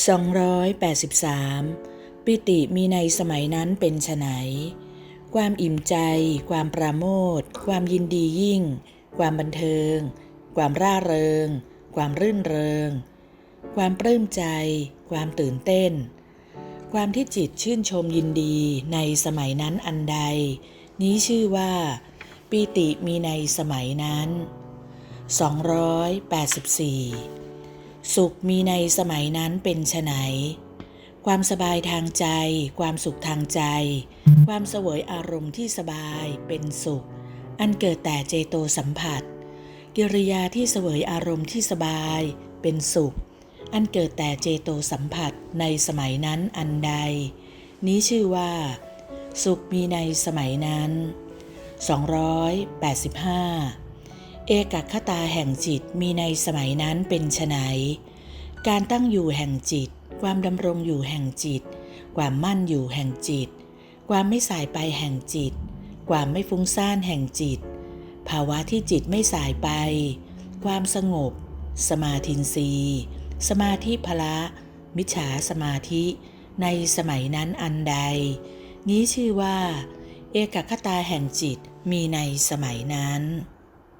283 ปิติมีในสมัยนั้นเป็นไฉนความอิ่มใจ ความปราโมทความยินดียิ่ง ความบันเทิง ความร่าเริง ความรื่นเริง ความปลื้มใจ ความตื่นเต้น ความที่จิตชื่นชมยินดีในสมัยนั้นอันใด นี้ชื่อว่าปีติมีในสมัยนั้น 284 สุขมีในสมัยนั้นเป็นไฉนความสบายทางใจ ความสุขทางใจ ความเสวยอารมณ์ที่สบายเป็นสุข อันเกิดแต่เจโตสัมผัส กิริยาที่เสวยอารมณ์ที่สบายเป็นสุข อันเกิดแต่เจโตสัมผัสในสมัยนั้นอันใด นี้ชื่อว่า สุขมีในสมัยนั้น 285 เอกคตาแห่งจิตมีในสมัยนั้นเป็นไฉนการตั้งอยู่แห่งจิต ความดำรงอยู่แห่งจิต ความมั่นอยู่แห่งจิต ความไม่สายไปแห่งจิต ความไม่ฟุ้งซ่านแห่งจิต ภาวะที่จิตไม่สายไป ความสงบ สมาธินรีสมาธิพละ มิจฉาสมาธิ ในสมัยนั้นอันใด นี้ชื่อว่า เอกคตาแห่งจิตมีในสมัยนั้น